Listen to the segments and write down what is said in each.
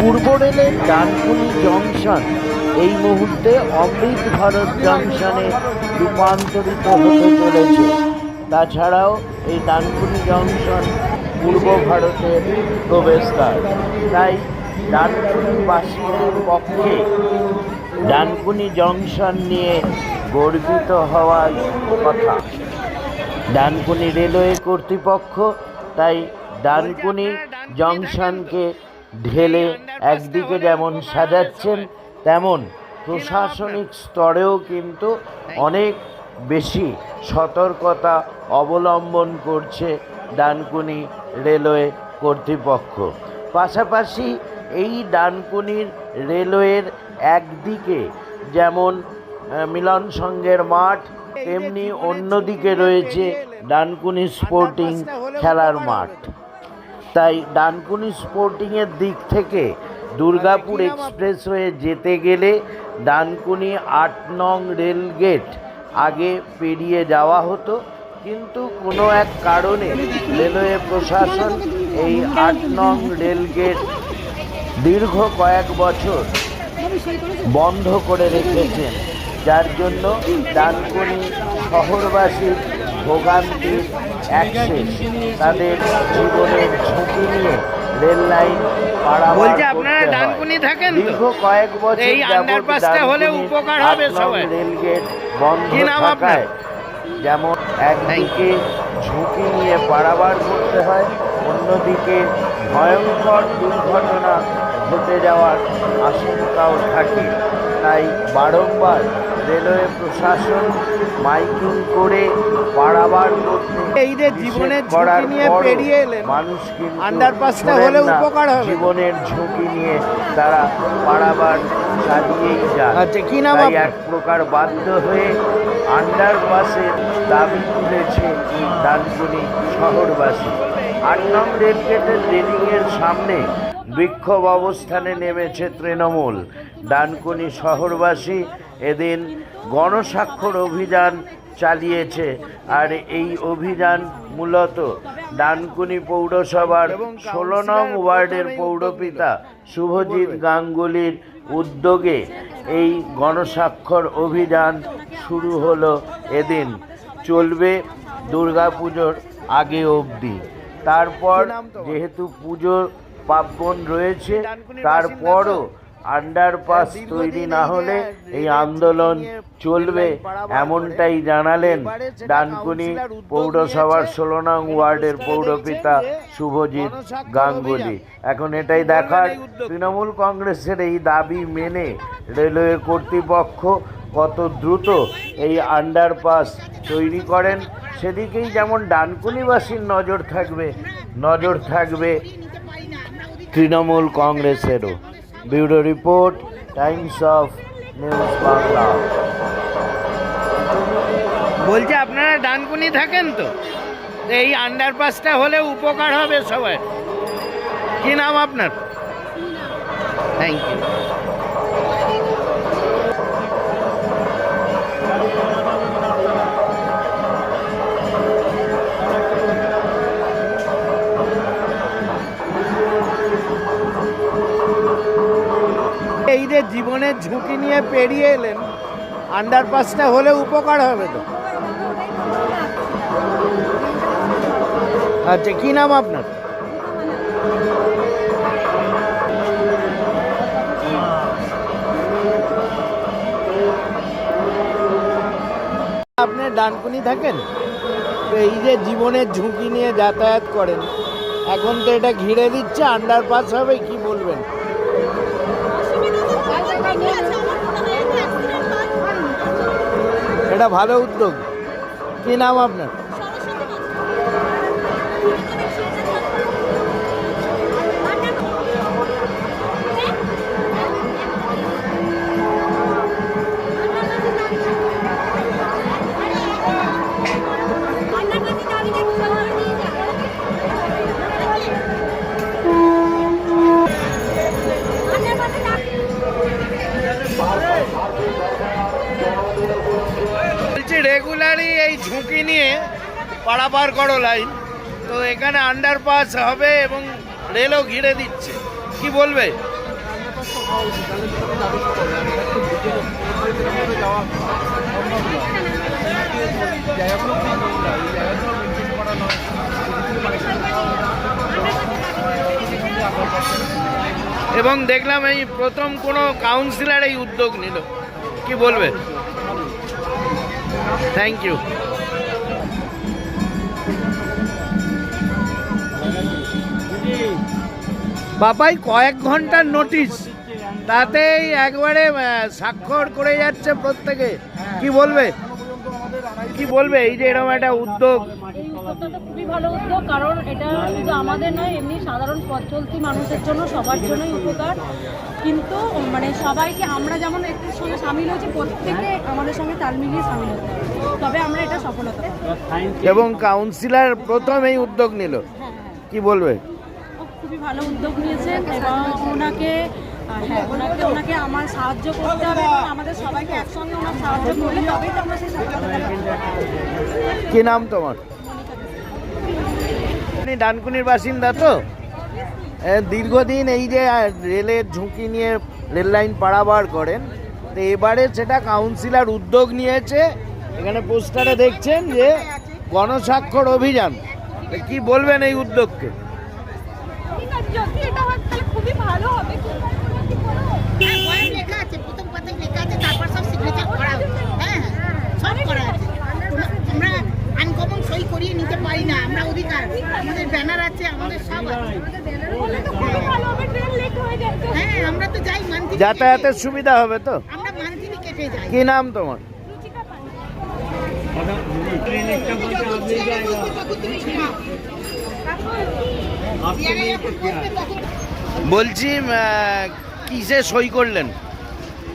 পূর্ব রেলের ডানকুনি জংশন, এই মুহূর্তে অমৃত ভারত জংশনে রূপান্তরিত হতে চলেছে। তাছাড়াও এই ডানকুনি জংশন পূর্ব ভারতের প্রবেশদ্বার। তাই ডানকুনিবাসীদের পক্ষে ডানকুনি জংশন নিয়ে গর্বিত হওয়ার কথা। ডানকুনি রেলওয়ে কর্তৃপক্ষ তাই ডানকুনি জংশনকে ঢেলে একদিকে যেমন সাজাচ্ছেন, তেমন প্রশাসনিক স্তরেও কিন্তু অনেক বেশি সতর্কতা অবলম্বন করছে ডানকুনি রেলওয়ে কর্তৃপক্ষ। পাশাপাশি এই ডানকুনির রেলওয়ের একদিকে যেমন মিলন সংঘের মাঠ, তেমনি অন্যদিকে রয়েছে ডানকুনি স্পোর্টিং খেলার মাঠ। তাই ডানকুনি স্পোর্টিংয়ের দিক থেকে দুর্গাপুর এক্সপ্রেস হয়ে যেতে গেলে ডানকুনি আট নং রেল গেট আগে পেরিয়ে যাওয়া হতো। কিন্তু কোনো এক কারণে রেলওয়ে প্রশাসন এই আট নং রেল গেট দীর্ঘ কয়েক বছর বন্ধ করে রেখেছেন। যার জন্য ডানকুনি শহরবাসীর ভোগান্তির অ্যাক্সেস তাদের জীবনের ঝুঁকি নিয়ে রেল লাইন পারাপার বলছি আপনারা ডানকুনি থাকেন দীর্ঘ কয়েক বছর এই যাবৎ আন্ডারপাসটা হলে উপকার হবে আট রেল গেট বন্ধ থাকায় যেমন একদিকে ঝুঁকি নিয়ে পারাবার করতে হয় অন্যদিকে ভয়ঙ্কর দুর্ঘটনা ঘটে যাওয়ার আশঙ্কাও থাকে। তাই বারংবার রেলওয়ে প্রশাসন মাইকিং করে পারাবার এইদের জীবনের ঝুঁকি নিয়ে পেরিয়ে এলেন, মানুষ আন্ডারপাসটা হলে উপকার হবে। জীবনের ঝুঁকি নিয়ে তারা পারাবার চালিয়েই যায় আচ্ছা, কি নাম এক প্রকার বাধ্য হয়ে আন্ডারপাসের দাবি তুলেছে ডানকুনি শহরবাসী। আট নং রেলগেটের রেলিংয়ের সামনে বিক্ষোভ অবস্থানে নেমেছে তৃণমূল। ডানকুনি শহরবাসী এদিন গণস্বাক্ষর অভিযান চালিয়েছে আর এই অভিযান মূলত ডানকুনি পৌরসভার ষোলো নং ওয়ার্ডের পৌরপিতা শুভজিৎ গাঙ্গুলির উদ্যোগে এই গণস্বাক্ষর অভিযান শুরু হলো এদিন। চলবে দুর্গাপুজোর আগে অবধি। তারপর যেহেতু পুজো পার্বণ রয়েছে তারপরও আন্ডারপাস তৈরি না হলে এই আন্দোলন চলবে এমনটাই জানালেন ডানকুনি পৌরসভার ষোলো নং ওয়ার্ডের পৌরপিতা শুভজিৎ গাঙ্গুলি। এখন এটাই দেখার তৃণমূল কংগ্রেসের এই দাবি মেনে রেলওয়ে কর্তৃপক্ষ কত দ্রুত এই আন্ডারপাস তৈরি করেন। সেদিকেই যেমন ডানকুনিবাসীর নজর থাকবে নজর থাকবে Trinamool কংগ্রেসেরও। Bureau report Times of news Bangla. বলছি আপনারা ডানকুনি থাকেন তো? এই আন্ডারপাসটা হলে উপকার হবে সবাই। কি নাম আপনার? থ্যাংক ইউ জীবনের ঝুঁকি নিয়ে পেরিয়ে এলেন আন্ডারপাসটা হলে উপকার হবে তো। আচ্ছা কি নাম আপনার? আপনি ডানকুনি থাকেন? তো এই যে জীবনের ঝুঁকি নিয়ে যাতায়াত করেন, এখন তো এটা ঘিরে দিচ্ছে আন্ডারপাস হবে, কি বলবেন? এটা ভালো উদ্যোগ। কী নাম আপনার? ঝুঁকি নিয়ে পারাপার করো লাইন। তো এখানে আন্ডারপাস হবে এবং রেলও ঘিরে দিচ্ছে। কি বলবে? এবং দেখলাম এই প্রথম কোনো কাউন্সিলর এই উদ্যোগ নিল। কি বলবে? থ্যাংক ইউ বাবাই কয়েক ঘণ্টার নোটিশ তাতেই একবারে স্বাক্ষর করে যাচ্ছে প্রত্যেকে। কি বলবে? কি বলবে? এই যে এরকম একটা উদ্যোগ। খুবই ভালো উদ্যোগ কারণ এটা শুধু আমাদের নয় এমনি সাধারণ পথ চলতি মানুষের জন্য সবার জন্যই উপকার। কিন্তু মানে সবাইকে আমরা যেমন একটু সঙ্গে সামিল হয়েছি প্রত্যেকে আমাদের সঙ্গে তাল মিলিয়ে সামিল হতে তবে আমরা এটা সফলতা। এবং কাউন্সিলর প্রথম এই উদ্যোগ নিল। হ্যাঁ হ্যাঁ। কি বলবে? খুবই ভালো উদ্যোগ নিয়েছেন এবং ওনাকে হ্যাঁ ওনাকে ওনাকে আমার সাহায্য করতে হবে এবং আমাদের সবাইকে একসঙ্গে ওনার সাহায্য করলে তবেই তো আমরা সেই কি নাম তোমার? আপনি ডানকুনির বাসিন্দা তো? দীর্ঘদিন এই যে রেলের ঝুঁকি নিয়ে রেল লাইন পারাবার করেন, তো এবারে সেটা কাউন্সিলর উদ্যোগ নিয়েছে। এখানে পোস্টারে দেখছেন যে গণস্বাক্ষর অভিযান। কি বলবেন এই উদ্যোগকে? যদি এটা হয় তাহলে খুবই ভালো হবে। লেখা আছে প্রথম পাতায় লেখা আছে তারপর সব সিগনেচার করা হ্যাঁ হ্যাঁ, সব করা আছে। আমরা আনকমন সই করিয়ে নিতে পারি না আমরা অধিকার। আমাদের ব্যানার আছে আমাদের সব আছে। হ্যাঁ আমরা তো যাই যাতায়াতের সুবিধা হবে তো? আমরা মান্থলি কেটে যাই। কি নাম তোমার? বলছি কিসে সই করলেন?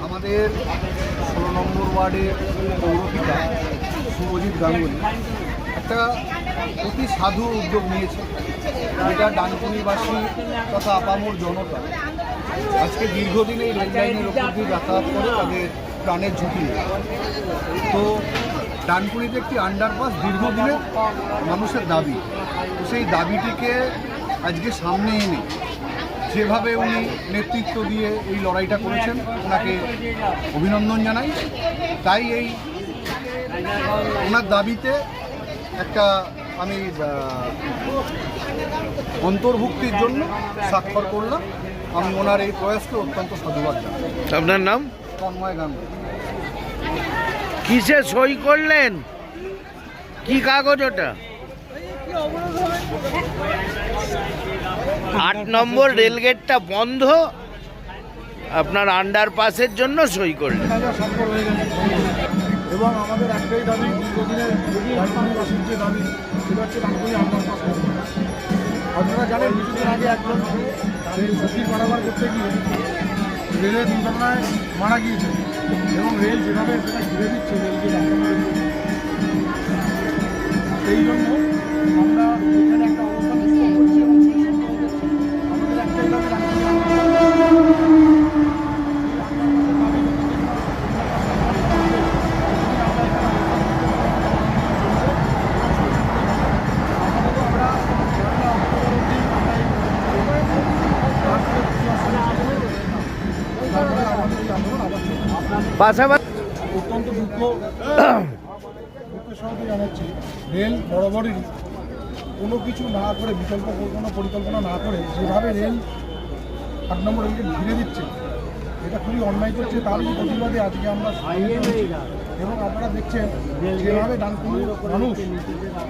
আমাদের ষোলো নম্বর ওয়ার্ডের পৌরপিতা শুভজিৎ গাঙ্গুলি একটা অতি সাধু উদ্যোগ নিয়েছে। যেটা ডানকুনিবাসী তথা আপামর জনতা আজকে দীর্ঘদিন এই রেল লাইনের ওপর দিয়ে যাতায়াত করে তাদের প্রাণের ঝুঁকি। তো ডানকুনিতে একটি আন্ডারপাস দীর্ঘদিনের মানুষের দাবি। সেই দাবিটিকে আজকে সামনে এনে যেভাবে উনি নেতৃত্ব দিয়ে এই লড়াইটা করেছেন ওনাকে অভিনন্দন জানাই। তাই এই ওনার দাবিতে একটা আমি অন্তর্ভুক্তির জন্য স্বাক্ষর করলাম। আমি ওনার এই প্রয়াসকে অত্যন্ত সাধুবাদ জানাই। আপনার নাম? তন্ময় গান কিসে সই করলেন? কি কাগজ ওটা? আট নম্বর রেলগেটটা বন্ধ। আপনার আন্ডারপাসের জন্য সই গেছে। এবং আমাদের একটাই দাবি, দীর্ঘদিনের যে দাবি, সেটা হচ্ছে আন্ডারপাস আপনারা জানেন, কিছুদিন আগে একজন রেল পারাবার করতে গিয়ে রেলের দুর্ঘটনায় মারা গিয়েছে এবং রেল যেভাবে সেটা ঘিরে দিচ্ছে, রেলকে সেই জন্য আমরা পাশাপাশি অত্যন্ত দুঃখ দুঃখের সঙ্গে জানাচ্ছি, রেল বরাবরই কোনো কিছু না করে, বিকল্প কোনো পরিকল্পনা না করে যেভাবে রেল আট নম্বর রেলকে ঘিরে দিচ্ছে, এটা খুবই অন্যায় করছে, তার প্রতিবাদে আজকে আমরা। এবং আপনারা দেখছেন যেভাবে ডানকুনি মানুষ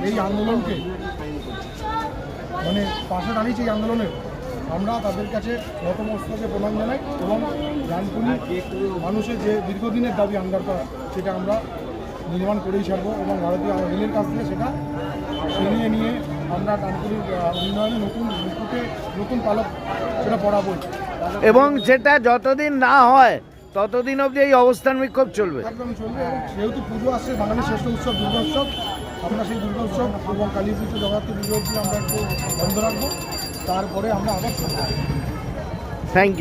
এই আন্দোলনকে মানে পাশে দাঁড়িয়েছে এই আন্দোলনের আমরা তাদের কাছে নতমস্তকে প্রণাম জানাই এবং ডানকুনি মানুষের যে দীর্ঘদিনের দাবি আন্ডারপাস সেটা আমরা নির্মাণ করেই ছাড়বো এবং ভারতীয় রেলের কাছ থেকে সেটা ছিনিয়ে নিয়ে আমরা আহ, উন্নয়নে নতুন মুকুটে নতুন পালক সেটা পড়াবই এবং যেটা যতদিন না হয় ততদিন অবধি এই অবস্থান বিক্ষোভ চলবে। একদম চলবে যেহেতু পুজো আসছে বাঙালির শ্রেষ্ঠ উৎসব দুর্গা উৎসব আমরা সেই দুর্গা উৎসব এবং কালী পুজো জগদ্ধাত্রী পুজো আমরা একটু বন্ধ রাখব। তারপরে আমরা আবার থ্যাংক ইউ